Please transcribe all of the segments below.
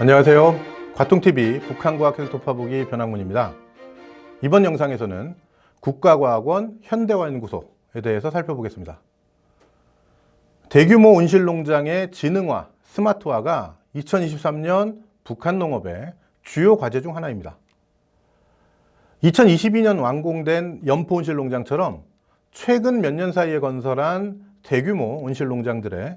안녕하세요. 과통TV 북한과학기술 독파보기 변학문입니다. 이번 영상에서는 국가과학원 현대화연구소에 대해서 살펴보겠습니다. 대규모 온실농장의 지능화, 스마트화가 2023년 북한 농업의 주요 과제 중 하나입니다. 2022년 완공된 연포 온실농장처럼 최근 몇 년 사이에 건설한 대규모 온실농장들의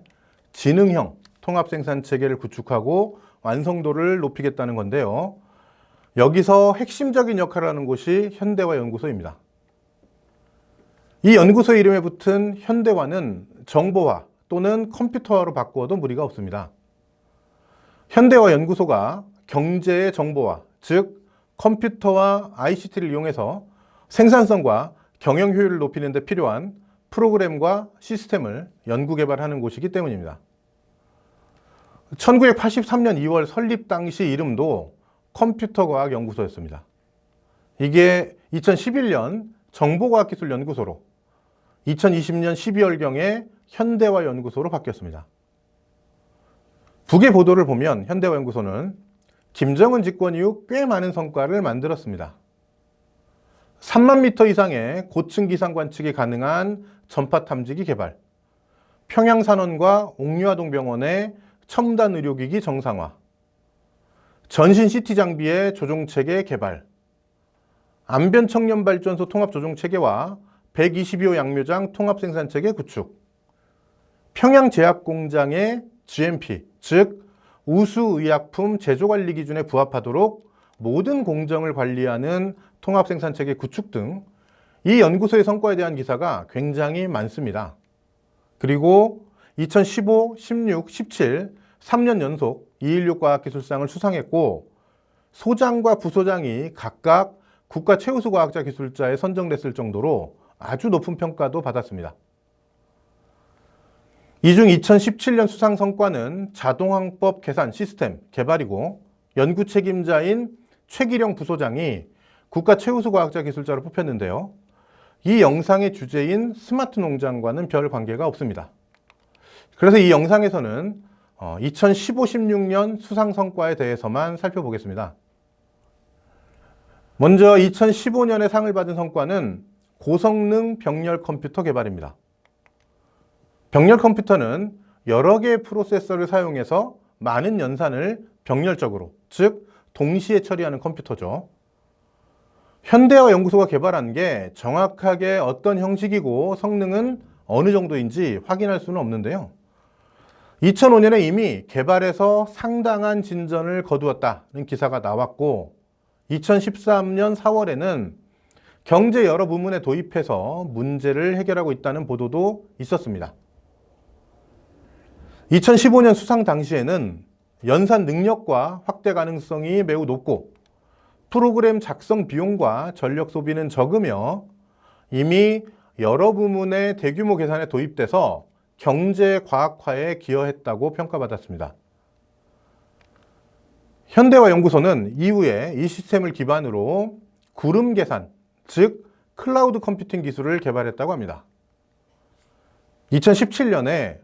지능형 통합 생산 체계를 구축하고 완성도를 높이겠다는 건데요. 여기서 핵심적인 역할을 하는 곳이 현대화 연구소입니다. 이 연구소 이름에 붙은 현대화는 정보화 또는 컴퓨터화로 바꾸어도 무리가 없습니다. 현대화 연구소가 경제의 정보화, 즉 컴퓨터와 ICT를 이용해서 생산성과 경영 효율을 높이는 데 필요한 프로그램과 시스템을 연구 개발하는 곳이기 때문입니다. 1983년 2월 설립 당시 이름도 컴퓨터과학연구소였습니다. 이게 2011년 정보과학기술연구소로 2020년 12월경에 현대화연구소로 바뀌었습니다. 북의 보도를 보면 현대화연구소는 김정은 집권 이후 꽤 많은 성과를 만들었습니다. 3만 미터 이상의 고층 기상 관측이 가능한 전파 탐지기 개발, 평양산원과 옥류아동병원의 첨단 의료기기 정상화, 전신 CT 장비의 조종체계 개발, 안변 청년 발전소 통합 조종체계와 122호 양묘장 통합 생산체계 구축, 평양 제약 공장의 GMP, 즉 우수의약품 제조 관리 기준에 부합하도록 모든 공정을 관리하는 통합 생산체계 구축 등 이 연구소의 성과에 대한 기사가 굉장히 많습니다. 그리고 2015, 16, 17, 3년 연속 216 과학기술상을 수상했고 소장과 부소장이 각각 국가 최우수 과학자 기술자에 선정됐을 정도로 아주 높은 평가도 받았습니다. 이 중 2017년 수상 성과는 자동항법 계산 시스템 개발이고 연구 책임자인 최기령 부소장이 국가 최우수 과학자 기술자로 뽑혔는데요. 이 영상의 주제인 스마트 농장과는 별 관계가 없습니다. 그래서 이 영상에서는 2015, 16년 수상 성과에 대해서만 살펴보겠습니다. 먼저 2015년에 상을 받은 성과는 고성능 병렬 컴퓨터 개발입니다. 병렬 컴퓨터는 여러 개의 프로세서를 사용해서 많은 연산을 병렬적으로, 즉 동시에 처리하는 컴퓨터죠. 현대화 연구소가 개발한 게 정확하게 어떤 형식이고 성능은 어느 정도인지 확인할 수는 없는데요. 2005년에 이미 개발에서 상당한 진전을 거두었다는 기사가 나왔고 2013년 4월에는 경제 여러 부문에 도입해서 문제를 해결하고 있다는 보도도 있었습니다. 2015년 수상 당시에는 연산 능력과 확대 가능성이 매우 높고 프로그램 작성 비용과 전력 소비는 적으며 이미 여러 부문의 대규모 계산에 도입돼서 경제 과학화에 기여했다고 평가받았습니다. 현대화 연구소는 이후에 이 시스템을 기반으로 구름 계산, 즉 클라우드 컴퓨팅 기술을 개발했다고 합니다. 2017년에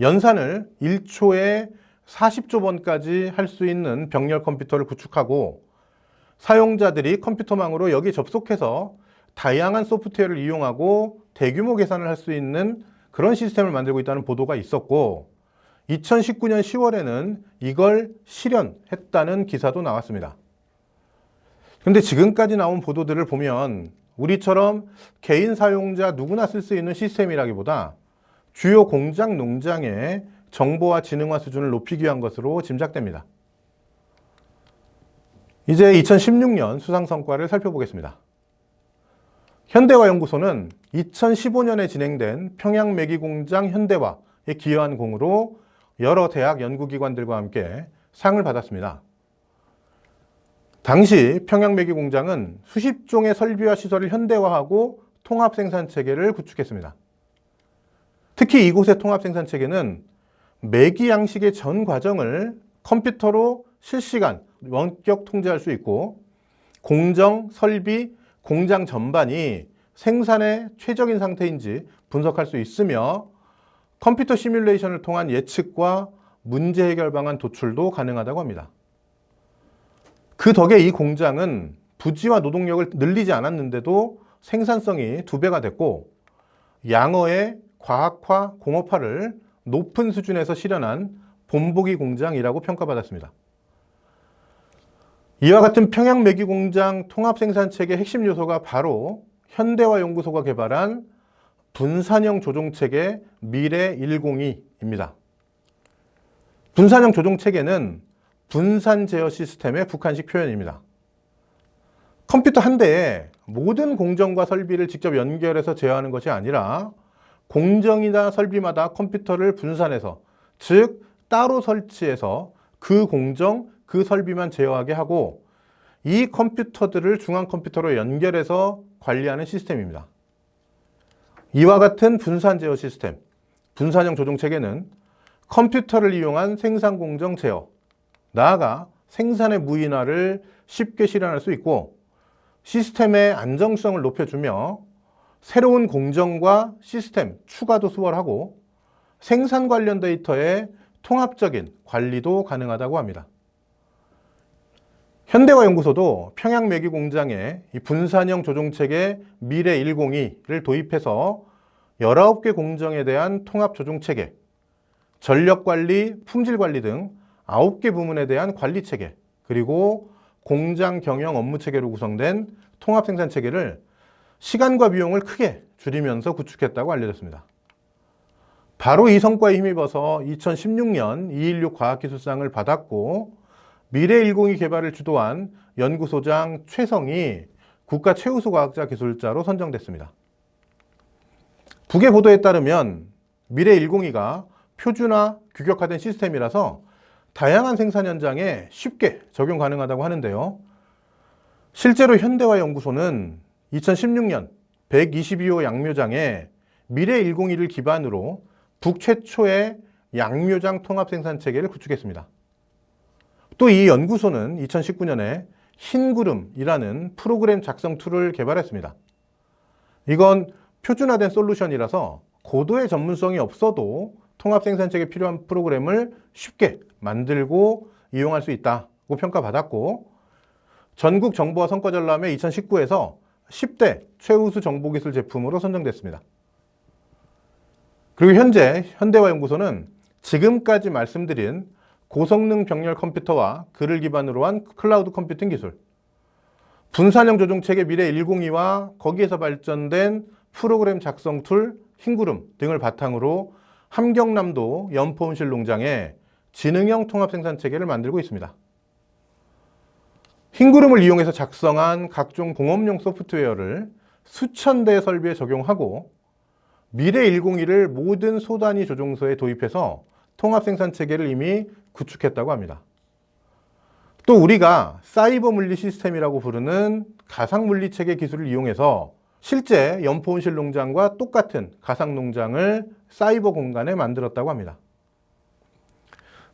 연산을 1초에 40조 번까지 할 수 있는 병렬 컴퓨터를 구축하고 사용자들이 컴퓨터망으로 여기 접속해서 다양한 소프트웨어를 이용하고 대규모 계산을 할 수 있는 그런 시스템을 만들고 있다는 보도가 있었고 2019년 10월에는 이걸 실현했다는 기사도 나왔습니다. 그런데 지금까지 나온 보도들을 보면 우리처럼 개인 사용자 누구나 쓸 수 있는 시스템이라기보다 주요 공장 농장의 정보화 지능화 수준을 높이기 위한 것으로 짐작됩니다. 이제 2016년 수상 성과를 살펴보겠습니다. 현대화연구소는 2015년에 진행된 평양 매기공장 현대화에 기여한 공으로 여러 대학 연구기관들과 함께 상을 받았습니다. 당시 평양 매기공장은 수십 종의 설비와 시설을 현대화하고 통합 생산 체계를 구축했습니다. 특히 이곳의 통합 생산 체계는 매기 양식의 전 과정을 컴퓨터로 실시간 원격 통제할 수 있고 공정, 설비, 공장 전반이 생산의 최적인 상태인지 분석할 수 있으며 컴퓨터 시뮬레이션을 통한 예측과 문제 해결 방안 도출도 가능하다고 합니다. 그 덕에 이 공장은 부지와 노동력을 늘리지 않았는데도 생산성이 두 배가 됐고 양어의 과학화, 공업화를 높은 수준에서 실현한 본보기 공장이라고 평가받았습니다. 이와 같은 평양 매기 공장 통합 생산 체계 핵심 요소가 바로 현대화 연구소가 개발한 분산형 조종 체계 미래 102입니다. 분산형 조종 체계는 분산 제어 시스템의 북한식 표현입니다. 컴퓨터 한 대에 모든 공정과 설비를 직접 연결해서 제어하는 것이 아니라 공정이나 설비마다 컴퓨터를 분산해서 즉 따로 설치해서 그 공정, 그 설비만 제어하게 하고 이 컴퓨터들을 중앙 컴퓨터로 연결해서 관리하는 시스템입니다. 이와 같은 분산 제어 시스템, 분산형 조종 체계는 컴퓨터를 이용한 생산 공정 제어, 나아가 생산의 무인화를 쉽게 실현할 수 있고 시스템의 안정성을 높여주며 새로운 공정과 시스템 추가도 수월하고 생산 관련 데이터의 통합적인 관리도 가능하다고 합니다. 현대화 연구소도 평양 매기 공장에 이 분산형 조종체계 미래 102를 도입해서 19개 공정에 대한 통합 조종체계, 전력 관리, 품질 관리 등 9개 부문에 대한 관리 체계, 그리고 공장 경영 업무 체계로 구성된 통합 생산 체계를 시간과 비용을 크게 줄이면서 구축했다고 알려졌습니다. 바로 이 성과에 힘입어서 2016년 216 과학기술상을 받았고 미래 102 개발을 주도한 연구소장 최성이 국가 최우수 과학자 기술자로 선정됐습니다. 북의 보도에 따르면 미래 102가 표준화, 규격화된 시스템이라서 다양한 생산 현장에 쉽게 적용 가능하다고 하는데요. 실제로 현대화 연구소는 2016년 122호 양묘장에 미래 102를 기반으로 북 최초의 양묘장 통합 생산 체계를 구축했습니다. 또 이 연구소는 2019년에 흰구름이라는 프로그램 작성 툴을 개발했습니다. 이건 표준화된 솔루션이라서 고도의 전문성이 없어도 통합 생산 체계 필요한 프로그램을 쉽게 만들고 이용할 수 있다고 평가받았고 전국 정보화 성과 전람회 2019에서 10대 최우수 정보기술 제품으로 선정됐습니다. 그리고 현재 현대화연구소는 지금까지 말씀드린 고성능 병렬 컴퓨터와 그를 기반으로 한 클라우드 컴퓨팅 기술, 분산형 조종 체계 미래 102와 거기에서 발전된 프로그램 작성 툴 흰구름 등을 바탕으로 함경남도 연포온실 농장에 지능형 통합 생산 체계를 만들고 있습니다. 흰구름을 이용해서 작성한 각종 공업용 소프트웨어를 수천 대 설비에 적용하고 미래 102를 모든 소단위 조종소에 도입해서 통합 생산 체계를 이미 구축했다고 합니다. 또 우리가 사이버 물리 시스템이라고 부르는 가상 물리 체계 기술을 이용해서 실제 연포온실 농장과 똑같은 가상 농장을 사이버 공간에 만들었다고 합니다.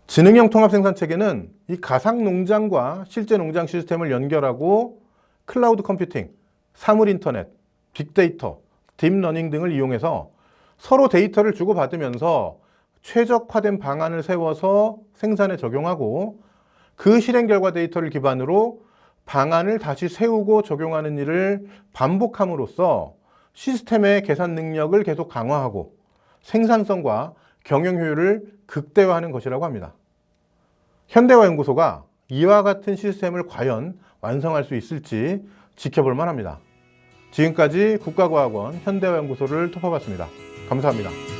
지능형 통합 생산 체계는 이 가상 농장과 실제 농장 시스템을 연결하고 클라우드 컴퓨팅, 사물 인터넷, 빅데이터, 딥러닝 등을 이용해서 서로 데이터를 주고받으면서 최적화된 방안을 세워서 생산에 적용하고 그 실행 결과 데이터를 기반으로 방안을 다시 세우고 적용하는 일을 반복함으로써 시스템의 계산 능력을 계속 강화하고 생산성과 경영 효율을 극대화하는 것이라고 합니다. 현대화 연구소가 이와 같은 시스템을 과연 완성할 수 있을지 지켜볼 만합니다. 지금까지 국가과학원 현대화 연구소를 토파봤습니다. 감사합니다.